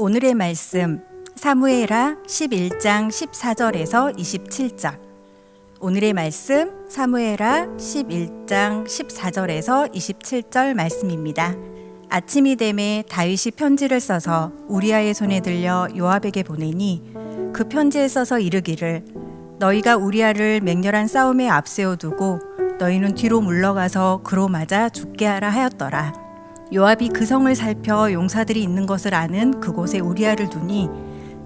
오늘의 말씀 사무엘하 11장 14절에서 27절. 오늘의 말씀 사무엘하 11장 14절에서 27절 말씀입니다. 아침이 되매 다윗이 편지를 써서 우리아의 손에 들려 요압에게 보내니 그 편지에 써서 이르기를 너희가 우리아를 맹렬한 싸움에 앞세워 두고 너희는 뒤로 물러가서 그로 맞아 죽게 하라 하였더라. 요압이 그 성을 살펴 용사들이 있는 것을 아는 그곳에 우리아를 두니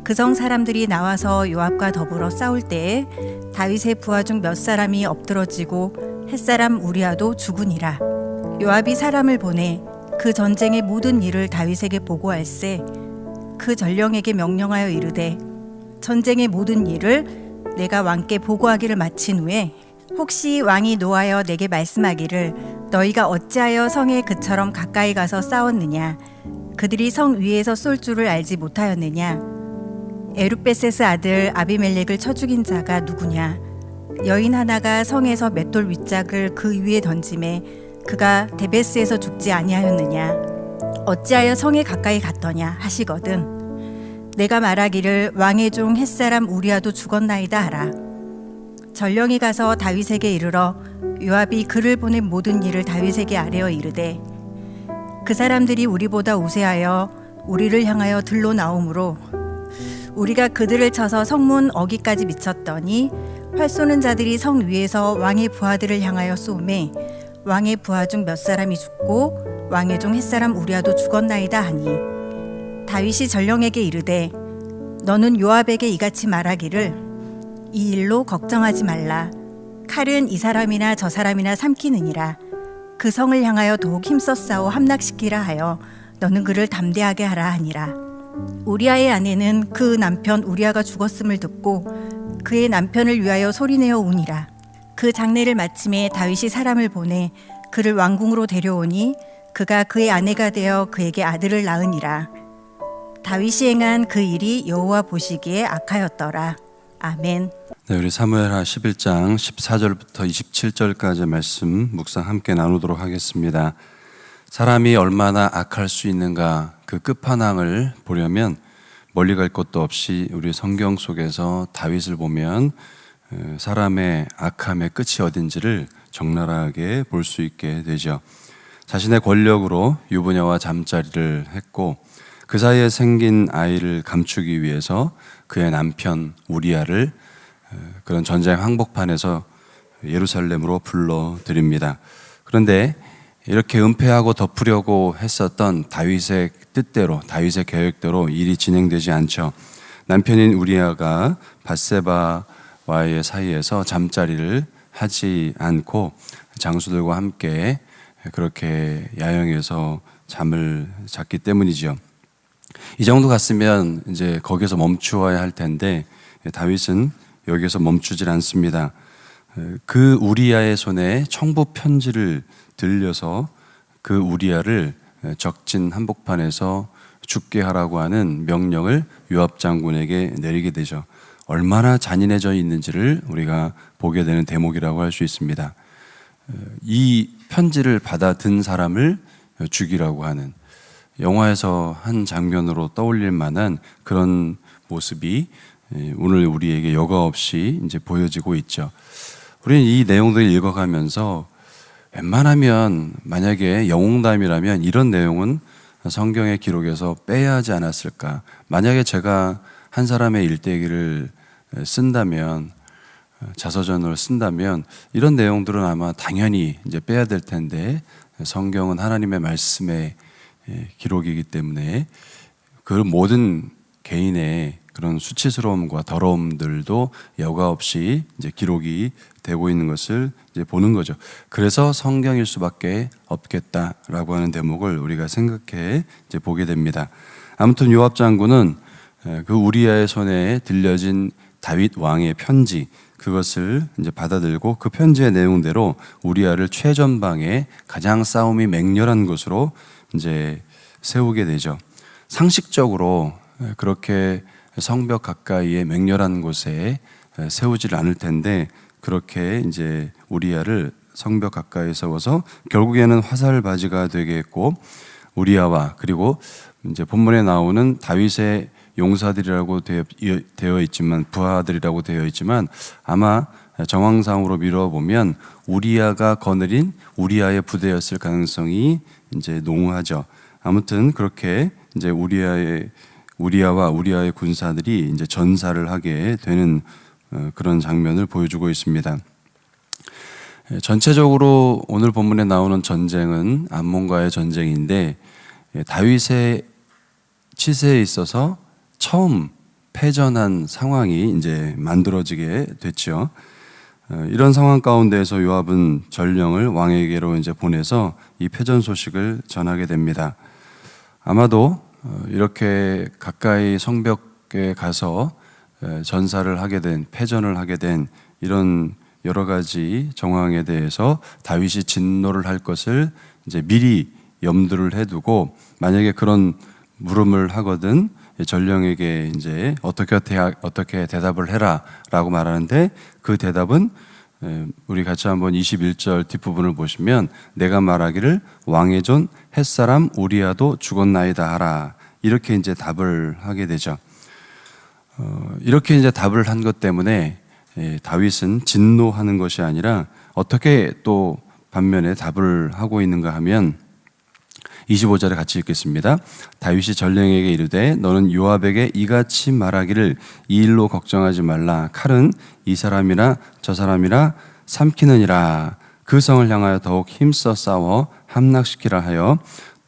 그 성 사람들이 나와서 요압과 더불어 싸울 때에 다윗의 부하 중 몇 사람이 엎드러지고 햇사람 우리아도 죽으니라. 요압이 사람을 보내 그 전쟁의 모든 일을 다윗에게 보고할세 그 전령에게 명령하여 이르되 전쟁의 모든 일을 내가 왕께 보고하기를 마친 후에 혹시 왕이 노하여 내게 말씀하기를 너희가 어찌하여 성에 그처럼 가까이 가서 싸웠느냐? 그들이 성 위에서 쏠 줄을 알지 못하였느냐? 에루베세스 아들 아비멜렉을 쳐 죽인 자가 누구냐? 여인 하나가 성에서 맷돌 윗짝을 그 위에 던짐에 그가 데베스에서 죽지 아니하였느냐? 어찌하여 성에 가까이 갔더냐? 하시거든. 내가 말하기를 왕의 종 햇사람 우리아도 죽었나이다 하라 전령이 가서 다윗에게 이르러 요압이 그를 보낸 모든 일을 다윗에게 아뢰어 이르되 그 사람들이 우리보다 우세하여 우리를 향하여 들로 나오므로 우리가 그들을 쳐서 성문 어기까지 미쳤더니 활 쏘는 자들이 성 위에서 왕의 부하들을 향하여 쏘매 왕의 부하 중 몇 사람이 죽고 왕의 종 햇사람 우리아도 죽었나이다 하니 다윗이 전령에게 이르되 너는 요압에게 이같이 말하기를 이 일로 걱정하지 말라. 칼은 이 사람이나 저 사람이나 삼키느니라. 그 성을 향하여 더욱 힘써 싸워 함락시키라 하여 너는 그를 담대하게 하라 하니라. 우리아의 아내는 그 남편 우리아가 죽었음을 듣고 그의 남편을 위하여 소리내어 우니라. 그 장례를 마침에 다윗이 사람을 보내 그를 왕궁으로 데려오니 그가 그의 아내가 되어 그에게 아들을 낳으니라. 다윗이 행한 그 일이 여호와 보시기에 악하였더라 아멘. 네, 우리 사무엘하 11장 14절부터 27절까지 말씀 묵상 함께 나누도록 하겠습니다. 사람이 얼마나 악할 수 있는가 그 끝판왕을 보려면 멀리 갈 곳도 없이 우리 성경 속에서 다윗을 보면 어, 사람의 악함의 끝이 어딘지를 적나라하게 볼 수 있게 되죠. 자신의 권력으로 유부녀와 잠자리를 했고 그 사이에 생긴 아이를 감추기 위해서 그의 남편 우리아를 어, 그런 전쟁 항복판에서 예루살렘으로 불러 드립니다. 그런데 이렇게 은폐하고 덮으려고 했었던 다윗의 뜻대로 다윗의 계획대로 일이 진행되지 않죠. 남편인 우리아가 바세바와의 사이에서 잠자리를 하지 않고 장수들과 함께 그렇게 야영에서 잠을 잤기 때문이죠. 이 정도 갔으면 이제 거기서 멈추어야 할 텐데 다윗은 여기서 멈추질 않습니다. 그 우리아의 손에 청부 편지를 들려서 그 우리아를 적진 한복판에서 죽게 하라고 하는 명령을 요압 장군에게 내리게 되죠. 얼마나 잔인해져 있는지를 우리가 보게 되는 대목이라고 할 수 있습니다. 이 편지를 받아 든 사람을 죽이라고 하는 영화에서 한 장면으로 떠올릴 만한 그런 모습이 오늘 우리에게 여과 없이 이제 보여지고 있죠. 우리는 이 내용들을 읽어가면서 웬만하면 만약에 영웅담이라면 이런 내용은 성경의 기록에서 빼야 하지 않았을까. 만약에 제가 한 사람의 일대기를 쓴다면 자서전을 쓴다면 이런 내용들은 아마 당연히 이제 빼야 될 텐데 성경은 하나님의 말씀의 기록이기 때문에 그 모든 개인의 그런 수치스러움과 더러움들도 여과 없이 이제 기록이 되고 있는 것을 이제 보는 거죠. 그래서 성경일 수밖에 없겠다라고 하는 대목을 우리가 생각해 이제 보게 됩니다. 아무튼 요압 장군은 그 우리아의 손에 들려진 다윗 왕의 편지 그것을 이제 받아들고 그 편지의 내용대로 우리아를 최전방에 가장 싸움이 맹렬한 곳으로 이제 세우게 되죠. 상식적으로 그렇게 성벽 가까이에 맹렬한 곳에 세우지를 않을 텐데 그렇게 이제 우리아를 성벽 가까이 세워서 결국에는 화살 바지가 되게 했고 우리아와 그리고 이제 본문에 나오는 다윗의 용사들이라고 되어 있지만 부하들이라고 되어 있지만 아마 정황상으로 미뤄보면 우리아가 거느린 우리아의 부대였을 가능성이 이제 농후하죠. 아무튼 그렇게 이제 우리아의 우리아와 우리아의 군사들이 이제 전사를 하게 되는 어, 그런 장면을 보여주고 있습니다. 예, 전체적으로 오늘 본문에 나오는 전쟁은 암몬과의 전쟁인데 예, 다윗의 치세에 있어서 처음 패전한 상황이 이제 만들어지게 됐죠. 어, 이런 상황 가운데에서 요압은 전령을 왕에게로 이제 보내서 이 패전 소식을 전하게 됩니다. 아마도 어, 이렇게 가까이 성벽에 가서 에, 전사를 하게 된 패전을 하게 된 이런 여러 가지 정황에 대해서 다윗이 진노를 할 것을 이제 미리 염두를 해두고 만약에 그런 물음을 하거든 전령에게 이제 어떻게 대, 어떻게 대답을 해라라고 말하는데 그 대답은 에, 우리 같이 한번 21절 뒷부분을 보시면 내가 말하기를 왕의 존 햇사람 우리아도 죽었나이다 하라 이렇게 이제 답을 하게 되죠. 어, 이렇게 이제 답을 한 것 때문에 예, 다윗은 진노하는 것이 아니라 어떻게 또 반면에 답을 하고 있는가 하면 25절에 같이 읽겠습니다. 다윗이 전령에게 이르되 너는 요압에게 이같이 말하기를 이 일로 걱정하지 말라. 칼은 이 사람이라 저 사람이라 삼키느니라. 그 성을 향하여 더욱 힘써 싸워 함락시키라 하여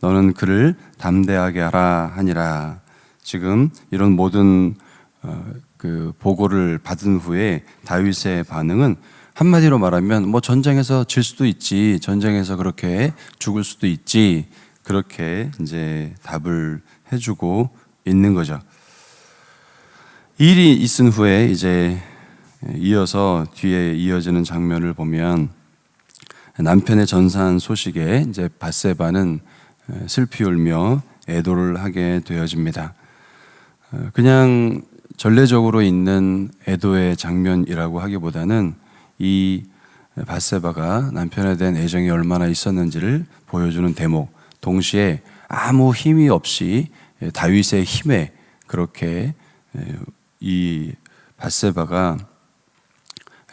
너는 그를 담대하게 하라 하니라. 지금 이런 모든 어, 그 보고를 받은 후에 다윗의 반응은 한마디로 말하면 뭐 전쟁에서 질 수도 있지 전쟁에서 그렇게 죽을 수도 있지 그렇게 이제 답을 해주고 있는 거죠. 이 일이 있은 후에 이제 이어서 뒤에 이어지는 장면을 보면 남편의 전사한 소식에 이제 바세바는 슬피 울며 애도를 하게 되어집니다. 어, 그냥 전례적으로 있는 애도의 장면이라고 하기보다는 이 바세바가 남편에 대한 애정이 얼마나 있었는지를 보여주는 대목. 동시에 아무 힘이 없이 다윗의 힘에 그렇게 이 바세바가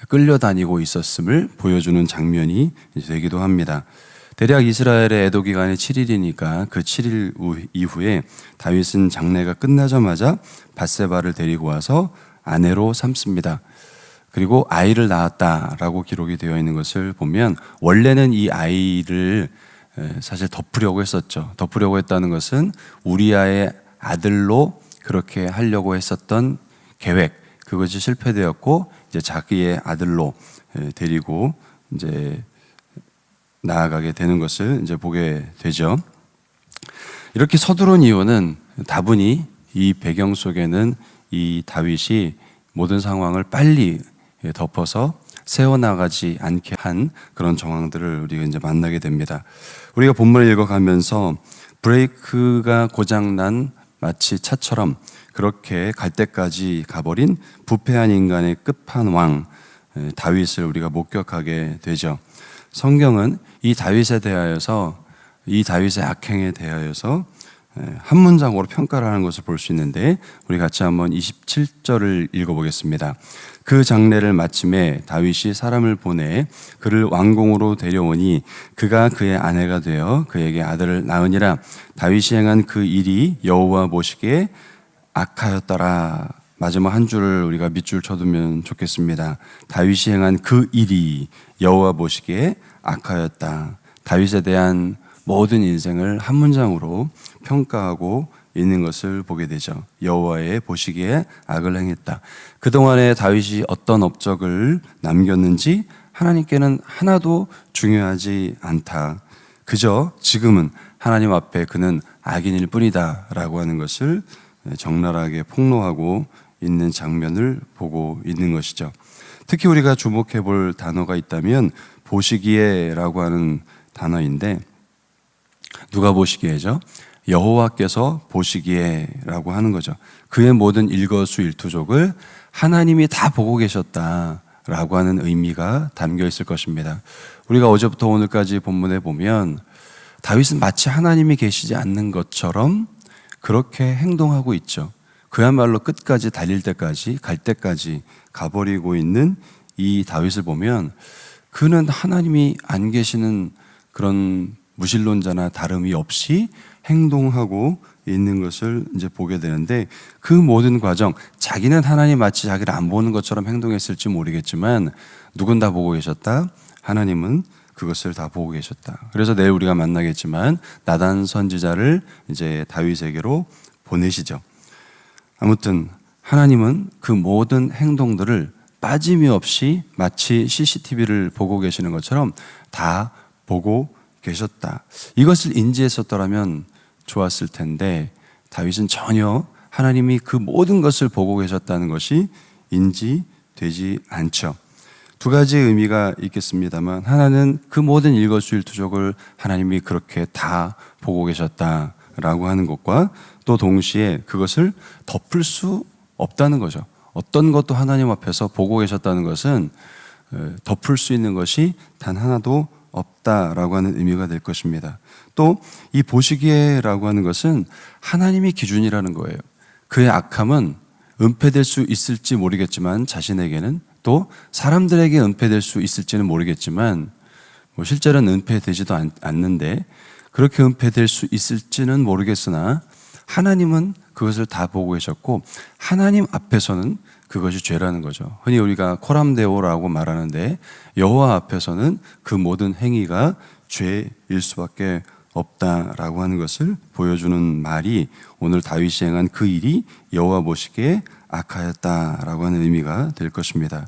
끌려다니고 있었음을 보여주는 장면이 되기도 합니다. 대략 이스라엘의 애도 기간이 7일이니까 그 7일 이후에 다윗은 장례가 끝나자마자 바세바를 데리고 와서 아내로 삼습니다. 그리고 아이를 낳았다라고 기록이 되어 있는 것을 보면 원래는 이 아이를 사실 덮으려고 했었죠. 덮으려고 했다는 것은 우리아의 아들로 그렇게 하려고 했었던 계획 그것이 실패되었고 이제 자기의 아들로 데리고 이제 나아가게 되는 것을 이제 보게 되죠. 이렇게 서두른 이유는 다분히 이 배경 속에는 이 다윗이 모든 상황을 빨리 덮어서 세워나가지 않게 한 그런 정황들을 우리가 이제 만나게 됩니다. 우리가 본문을 읽어가면서 브레이크가 고장난 마치 차처럼 그렇게 갈 때까지 가버린 부패한 인간의 끝판왕 다윗을 우리가 목격하게 되죠. 성경은 이 다윗에 대하여서 이 다윗의 악행에 대하여서 한 문장으로 평가를 하는 것을 볼 수 있는데 우리 같이 한번 27절을 읽어보겠습니다. 그 장례를 마침에 다윗이 사람을 보내 그를 왕궁으로 데려오니 그가 그의 아내가 되어 그에게 아들을 낳으니라 다윗이 행한 그 일이 여호와 보시기에 악하였더라. 마지막 한 줄을 우리가 밑줄 쳐두면 좋겠습니다. 다윗이 행한 그 일이 여호와 보시기에 악하였다. 다윗에 대한 모든 인생을 한 문장으로 평가하고 있는 것을 보게 되죠. 여호와의 보시기에 악을 행했다. 그동안에 다윗이 어떤 업적을 남겼는지 하나님께는 하나도 중요하지 않다. 그저 지금은 하나님 앞에 그는 악인일 뿐이다라고 하는 것을 적나라하게 폭로하고 있는 장면을 보고 있는 것이죠. 특히 우리가 주목해 볼 단어가 있다면 보시기에라고 하는 단어인데 누가 보시기에죠? 여호와께서 보시기에라고 하는 거죠. 그의 모든 일거수일투족을 하나님이 다 보고 계셨다라고 하는 의미가 담겨 있을 것입니다. 우리가 어제부터 오늘까지 본문에 보면 다윗은 마치 하나님이 계시지 않는 것처럼 그렇게 행동하고 있죠. 그야말로 끝까지 달릴 때까지 갈 때까지 가버리고 있는 이 다윗을 보면 그는 하나님이 안 계시는 그런 무신론자나 다름이 없이 행동하고 있는 것을 이제 보게 되는데 그 모든 과정 자기는 하나님 마치 자기를 안 보는 것처럼 행동했을지 모르겠지만 누군 다 보고 계셨다. 하나님은 그것을 다 보고 계셨다. 그래서 내일 우리가 만나겠지만 나단 선지자를 이제 다윗에게로 보내시죠. 아무튼 하나님은 그 모든 행동들을 빠짐이 없이 마치 CCTV를 보고 계시는 것처럼 다 보고 계셨다. 이것을 인지했었더라면 좋았을 텐데 다윗은 전혀 하나님이 그 모든 것을 보고 계셨다는 것이 인지되지 않죠. 두 가지 의미가 있겠습니다만 하나는 그 모든 일거수일투족을 하나님이 그렇게 다 보고 계셨다라고 하는 것과 또 동시에 그것을 덮을 수 없다는 거죠. 어떤 것도 하나님 앞에서 보고 계셨다는 것은 어, 덮을 수 있는 것이 단 하나도 없다라고 하는 의미가 될 것입니다. 또 이 보시기에라고 하는 것은 하나님이 기준이라는 거예요. 그의 악함은 은폐될 수 있을지 모르겠지만 자신에게는 또 사람들에게 은폐될 수 있을지는 모르겠지만 뭐 실제로는 은폐되지도 않, 않는데 그렇게 은폐될 수 있을지는 모르겠으나 하나님은 그것을 다 보고 계셨고 하나님 앞에서는 그것이 죄라는 거죠. 흔히 우리가 코람데오라고 말하는데 여호와 앞에서는 그 모든 행위가 죄일 수밖에 없다라고 하는 것을 보여주는 말이 오늘 다윗이 행한 그 일이 여호와 보시기에 악하였다라고 하는 의미가 될 것입니다.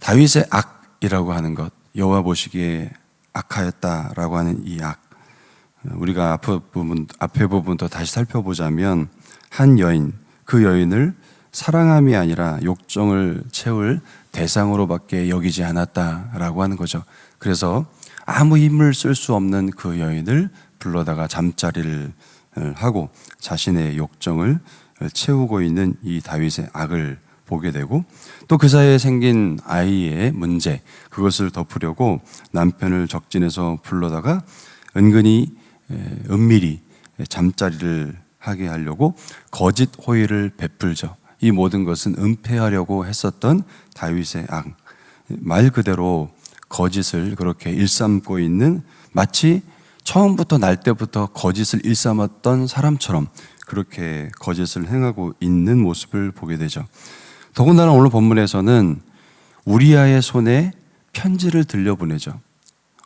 다윗의 악이라고 하는 것, 여호와 보시기에 악하였다라고 하는 이 악, 우리가 앞에 부분 부분도 다시 살펴보자면 한 여인, 그 여인을 사랑함이 아니라 욕정을 채울 대상으로밖에 여기지 않았다라고 하는 거죠. 그래서 아무 힘을 쓸 수 없는 그 여인을 불러다가 잠자리를 하고 자신의 욕정을 채우고 있는 이 다윗의 악을 보게 되고 또 그 사이에 생긴 아이의 문제 그것을 덮으려고 남편을 적진해서 불러다가 은근히 은밀히 잠자리를 하게 하려고 거짓 호의를 베풀죠. 이 모든 것은 은폐하려고 했었던 다윗의 악. 말 그대로 거짓을 그렇게 일삼고 있는 마치 처음부터 날 때부터 거짓을 일삼았던 사람처럼 그렇게 거짓을 행하고 있는 모습을 보게 되죠. 더군다나 오늘 본문에서는 우리아의 손에 편지를 들려보내죠.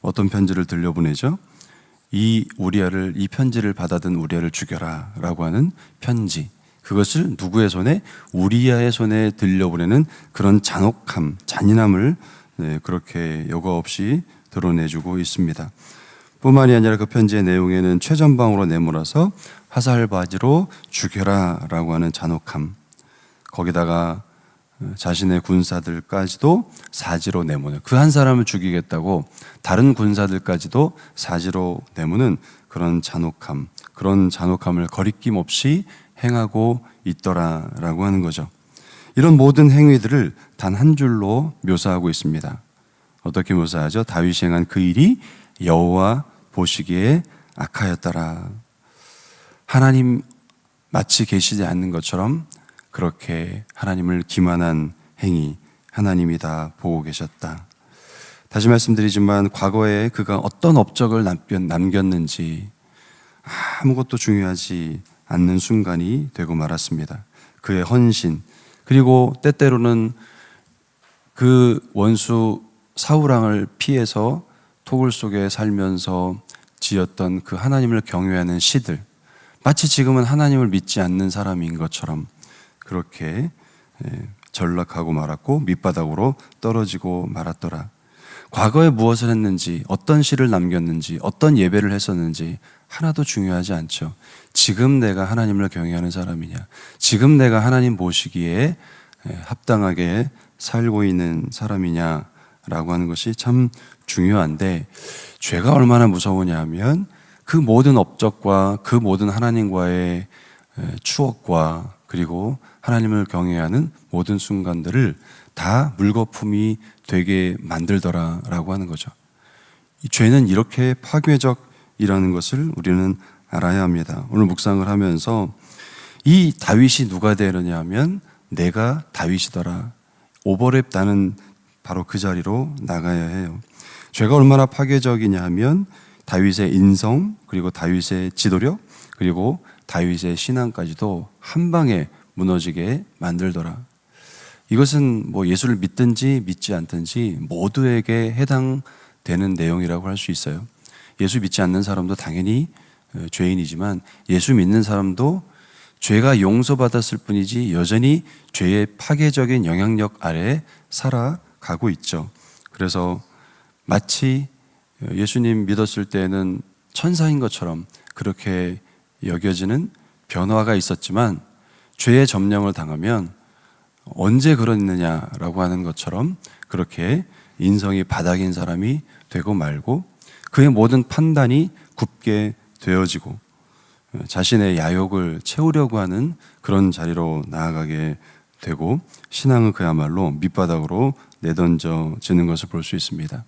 어떤 편지를 들려보내죠? 이 우리아를 이 편지를 받아든 우리아를 죽여라라고 하는 편지. 그것을 누구의 손에 우리아의 손에 들려보내는 그런 잔혹함, 잔인함을 네, 그렇게 여과 없이 드러내주고 있습니다. 뿐만이 아니라 그 편지의 내용에는 최전방으로 내몰아서 화살바지로 죽여라라고 하는 잔혹함. 거기다가 자신의 군사들까지도 사지로 내모는 그 한 사람을 죽이겠다고 다른 군사들까지도 사지로 내모는 그런 잔혹함, 그런 잔혹함을 거리낌 없이 행하고 있더라라고 하는 거죠. 이런 모든 행위들을 단 한 줄로 묘사하고 있습니다. 어떻게 묘사하죠? 다윗이 행한 그 일이 여호와 보시기에 악하였더라. 하나님 마치 계시지 않는 것처럼 그렇게 하나님을 기만한 행위 하나님이 다 보고 계셨다. 다시 말씀드리지만 과거에 그가 어떤 업적을 남겼는지 아무것도 중요하지 않는 순간이 되고 말았습니다. 그의 헌신 그리고 때때로는 그 원수 사우랑을 피해서 토굴 속에 살면서 지었던 그 하나님을 경외하는 시들 마치 지금은 하나님을 믿지 않는 사람인 것처럼 그렇게 예, 전락하고 말았고 밑바닥으로 떨어지고 말았더라. 과거에 무엇을 했는지, 어떤 시를 남겼는지, 어떤 예배를 했었는지 하나도 중요하지 않죠. 지금 내가 하나님을 경외하는 사람이냐, 지금 내가 하나님 보시기에 예, 합당하게 살고 있는 사람이냐라고 하는 것이 참 중요한데 죄가 얼마나 무서우냐 하면 그 모든 업적과 그 모든 하나님과의 예, 추억과 그리고 하나님을 경외하는 모든 순간들을 다 물거품이 되게 만들더라라고 하는 거죠. 이 죄는 이렇게 파괴적이라는 것을 우리는 알아야 합니다. 오늘 묵상을 하면서 이 다윗이 누가 되느냐 하면 내가 다윗이더라. 오버랩 나는 바로 그 자리로 나가야 해요. 죄가 얼마나 파괴적이냐 하면 다윗의 인성 그리고 다윗의 지도력 그리고 다윗의 신앙까지도 한 방에 무너지게 만들더라. 이것은 뭐 예수를 믿든지 믿지 않든지 모두에게 해당되는 내용이라고 할 수 있어요. 예수 믿지 않는 사람도 당연히 어, 죄인이지만 예수 믿는 사람도 죄가 용서받았을 뿐이지 여전히 죄의 파괴적인 영향력 아래 살아가고 있죠. 그래서 마치 예수님 믿었을 때는 천사인 것처럼 그렇게 여겨지는 변화가 있었지만 죄의 점령을 당하면 언제 그랬느냐라고 하는 것처럼 그렇게 인성이 바닥인 사람이 되고 말고 그의 모든 판단이 굽게 되어지고 자신의 야욕을 채우려고 하는 그런 자리로 나아가게 되고 신앙은 그야말로 밑바닥으로 내던져지는 것을 볼 수 있습니다.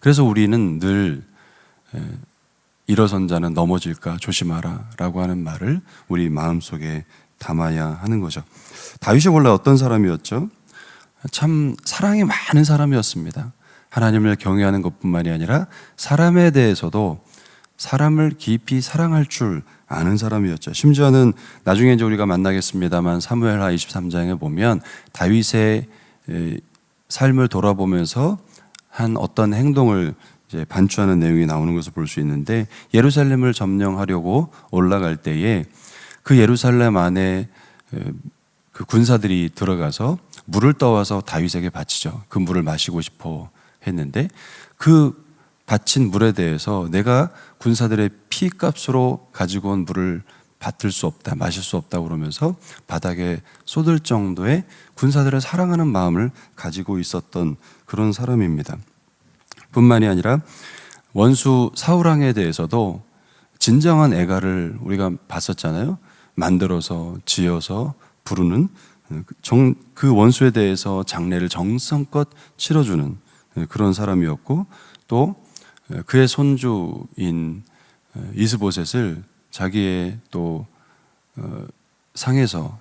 그래서 우리는 늘 에, 일어선 자는 넘어질까 조심하라 라고 하는 말을 우리 마음속에 담아야 하는 거죠. 다윗이 원래 어떤 사람이었죠? 참 사랑이 많은 사람이었습니다. 하나님을 경외하는 것뿐만이 아니라 사람에 대해서도 사람을 깊이 사랑할 줄 아는 사람이었죠. 심지어는 나중에 이제 우리가 만나겠습니다만 사무엘하 23장에 보면 다윗의 에, 삶을 돌아보면서 한 어떤 행동을 반추하는 내용이 나오는 것을 볼 수 있는데 예루살렘을 점령하려고 올라갈 때에 그 예루살렘 안에 에, 그 군사들이 들어가서 물을 떠와서 다윗에게 바치죠. 그 물을 마시고 싶어 했는데 그 바친 물에 대해서 내가 군사들의 피값으로 가지고 온 물을 받을 수 없다, 마실 수 없다 그러면서 바닥에 쏟을 정도의 군사들을 사랑하는 마음을 가지고 있었던 그런 사람입니다. 뿐만이 아니라 원수 사울왕에 대해서도 진정한 애가를 우리가 봤었잖아요. 만들어서 지어서 부르는 정, 그 원수에 대해서 장례를 정성껏 치러주는 그런 사람이었고 또 그의 손주인 이스보셋을 자기의 또 어, 상에서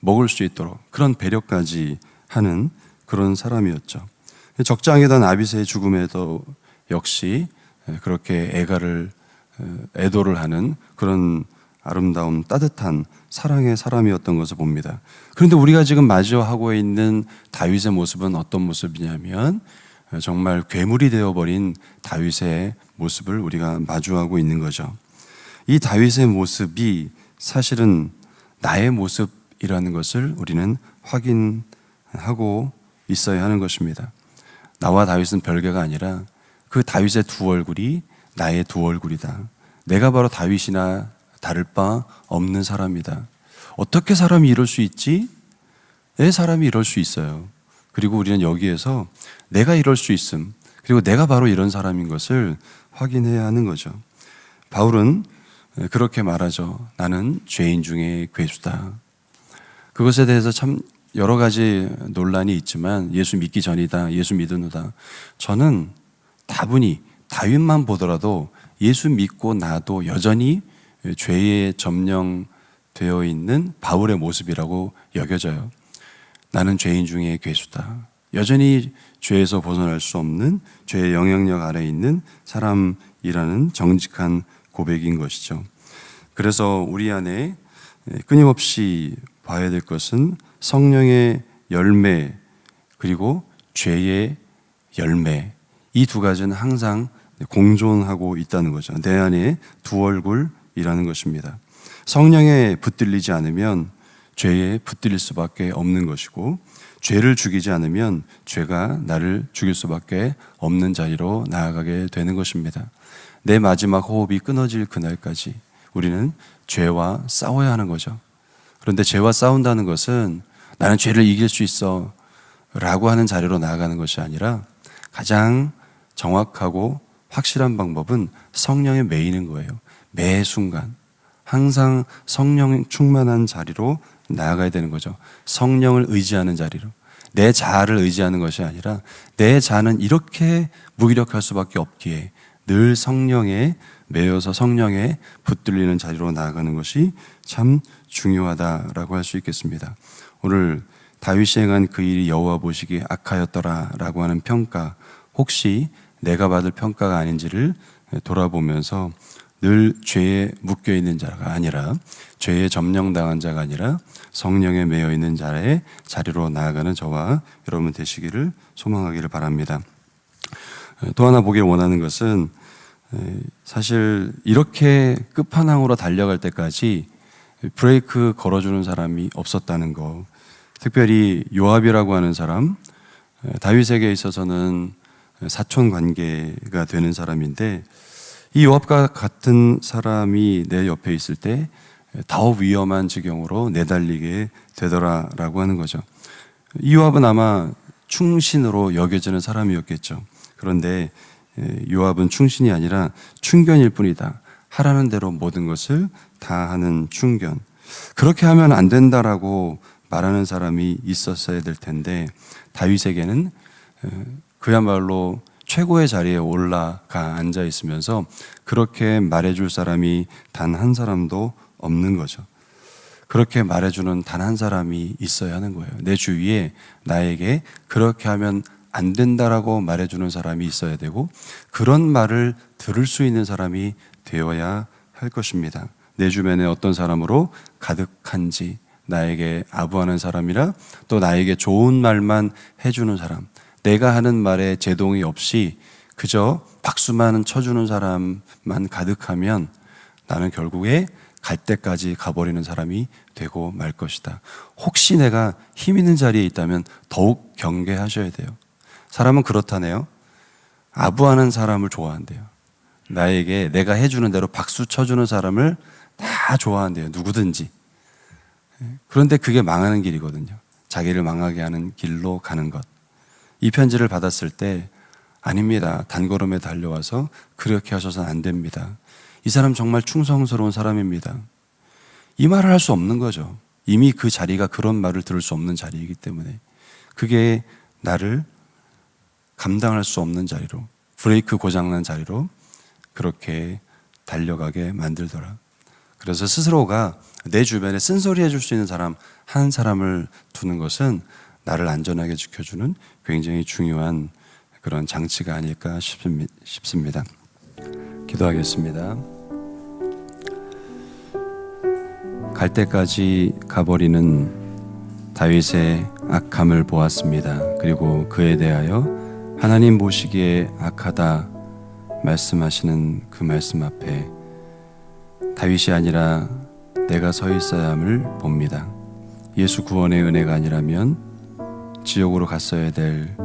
먹을 수 있도록 그런 배려까지 하는 그런 사람이었죠. 적장이던 아비세의 죽음에도 역시 그렇게 애가를 어, 애도를 하는 그런 아름다운 따뜻한 사랑의 사람이었던 것을 봅니다. 그런데 우리가 지금 마주하고 있는 다윗의 모습은 어떤 모습이냐면 정말 괴물이 되어버린 다윗의 모습을 우리가 마주하고 있는 거죠. 이 다윗의 모습이 사실은 나의 모습이라는 것을 우리는 확인하고 있어야 하는 것입니다. 나와 다윗은 별개가 아니라 그 다윗의 두 얼굴이 나의 두 얼굴이다. 내가 바로 다윗이나 다를 바 없는 사람이다. 어떻게 사람이 이럴 수 있지? 왜 사람이 이럴 수 있어요? 그리고 우리는 여기에서 내가 이럴 수 있음, 그리고 내가 바로 이런 사람인 것을 확인해야 하는 거죠. 바울은 그렇게 말하죠. 나는 죄인 중에 괴수다. 그것에 대해서 참 여러 가지 논란이 있지만 예수 믿기 전이다, 예수 믿은 후다. 저는 다분히 다윗만 보더라도 예수 믿고 나도 여전히 죄에 점령되어 있는 바울의 모습이라고 여겨져요. 나는 죄인 중에 괴수다. 여전히 죄에서 벗어날 수 없는 죄의 영향력 아래 있는 사람이라는 정직한 고백인 것이죠. 그래서 우리 안에 끊임없이 봐야 될 것은 성령의 열매 그리고 죄의 열매 이 두 가지는 항상 공존하고 있다는 거죠. 내 안에 두 얼굴 이라는 것입니다. 성령에 붙들리지 않으면 죄에 붙들릴 수밖에 없는 것이고 죄를 죽이지 않으면 죄가 나를 죽일 수밖에 없는 자리로 나아가게 되는 것입니다. 내 마지막 호흡이 끊어질 그날까지 우리는 죄와 싸워야 하는 거죠. 그런데 죄와 싸운다는 것은 나는 죄를 이길 수 있어 라고 하는 자리로 나아가는 것이 아니라 가장 정확하고 확실한 방법은 성령에 매이는 거예요. 매 순간. 항상 성령 충만한 자리로 나아가야 되는 거죠. 성령을 의지하는 자리로. 내 자아를 의지하는 것이 아니라 내 자는 이렇게 무기력할 수밖에 없기에 늘 성령에 매여서 성령에 붙들리는 자리로 나아가는 것이 참 중요하다라고 할 수 있겠습니다. 오늘 다윗이 행한 그 일이 여호와 보시기에 악하였더라라고 하는 평가 혹시 내가 받을 평가가 아닌지를 돌아보면서 늘 죄에 묶여 있는 자가 아니라 죄에 점령당한 자가 아니라 성령에 매여 있는 자의 자리로 나아가는 저와 여러분 되시기를 소망하기를 바랍니다. 또 하나 보길 원하는 것은 에, 사실 이렇게 끝판왕으로 달려갈 때까지 브레이크 걸어주는 사람이 없었다는 거. 특별히 요압이라고 하는 사람, 에, 다윗에게 있어서는 사촌 관계가 되는 사람인데 이 요압과 같은 사람이 내 옆에 있을 때 더 위험한 지경으로 내달리게 되더라라고 하는 거죠. 이 요압은 아마 충신으로 여겨지는 사람이었겠죠. 그런데 에, 요압은 충신이 아니라 충견일 뿐이다. 하라는 대로 모든 것을 다 하는 충견. 그렇게 하면 안 된다라고 말하는 사람이 있었어야 될 텐데 다윗에게는 에, 그야말로 최고의 자리에 올라가 앉아 있으면서 그렇게 말해줄 사람이 단 한 사람도 없는 거죠. 그렇게 말해주는 단 한 사람이 있어야 하는 거예요. 내 주위에 나에게 그렇게 하면 안 된다라고 말해주는 사람이 있어야 되고 그런 말을 들을 수 있는 사람이 되어야 할 것입니다. 내 주변에 어떤 사람으로 가득한지 나에게 아부하는 사람이라 또 나에게 좋은 말만 해주는 사람 내가 하는 말에 제동이 없이 그저 박수만 쳐주는 사람만 가득하면 나는 결국에 갈 때까지 가버리는 사람이 되고 말 것이다. 혹시 내가 힘 있는 자리에 있다면 더욱 경계하셔야 돼요. 사람은 그렇다네요. 아부하는 사람을 좋아한대요. 나에게 내가 해주는 대로 박수 쳐주는 사람을 다 좋아한대요. 누구든지. 그런데 그게 망하는 길이거든요. 자기를 망하게 하는 길로 가는 것. 이 편지를 받았을 때 아닙니다. 단걸음에 달려와서 그렇게 하셔서는 안 됩니다. 이 사람 정말 충성스러운 사람입니다. 이 말을 할 수 없는 거죠. 이미 그 자리가 그런 말을 들을 수 없는 자리이기 때문에 그게 나를 감당할 수 없는 자리로 브레이크 고장난 자리로 그렇게 달려가게 만들더라. 그래서 스스로가 내 주변에 쓴소리 해줄 수 있는 사람 한 사람을 두는 것은 나를 안전하게 지켜주는 굉장히 중요한 그런 장치가 아닐까 싶습니- 싶습니다. 기도하겠습니다. 갈 때까지 가버리는 다윗의 악함을 보았습니다. 그리고 그에 대하여 하나님 보시기에 악하다 말씀하시는 그 말씀 앞에 다윗이 아니라 내가 서 있어야 함을 봅니다. 예수 구원의 은혜가 아니라면 지옥으로 갔어야 될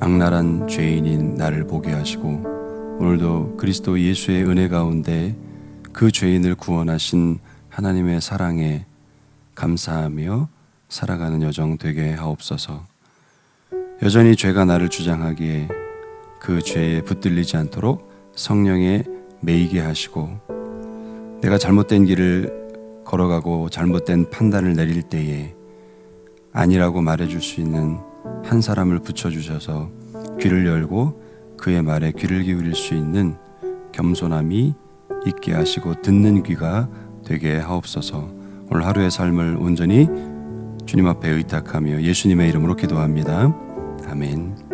악랄한 죄인인 나를 보게 하시고 오늘도 그리스도 예수의 은혜 가운데 그 죄인을 구원하신 하나님의 사랑에 감사하며 살아가는 여정 되게 하옵소서. 여전히 죄가 나를 주장하기에 그 죄에 붙들리지 않도록 성령에 매이게 하시고 내가 잘못된 길을 걸어가고 잘못된 판단을 내릴 때에 아니라고 말해줄 수 있는 한 사람을 붙여주셔서 귀를 열고 그의 말에 귀를 기울일 수 있는 겸손함이 있게 하시고 듣는 귀가 되게 하옵소서 오늘 하루의 삶을 온전히 주님 앞에 의탁하며 예수님의 이름으로 기도합니다. 아멘.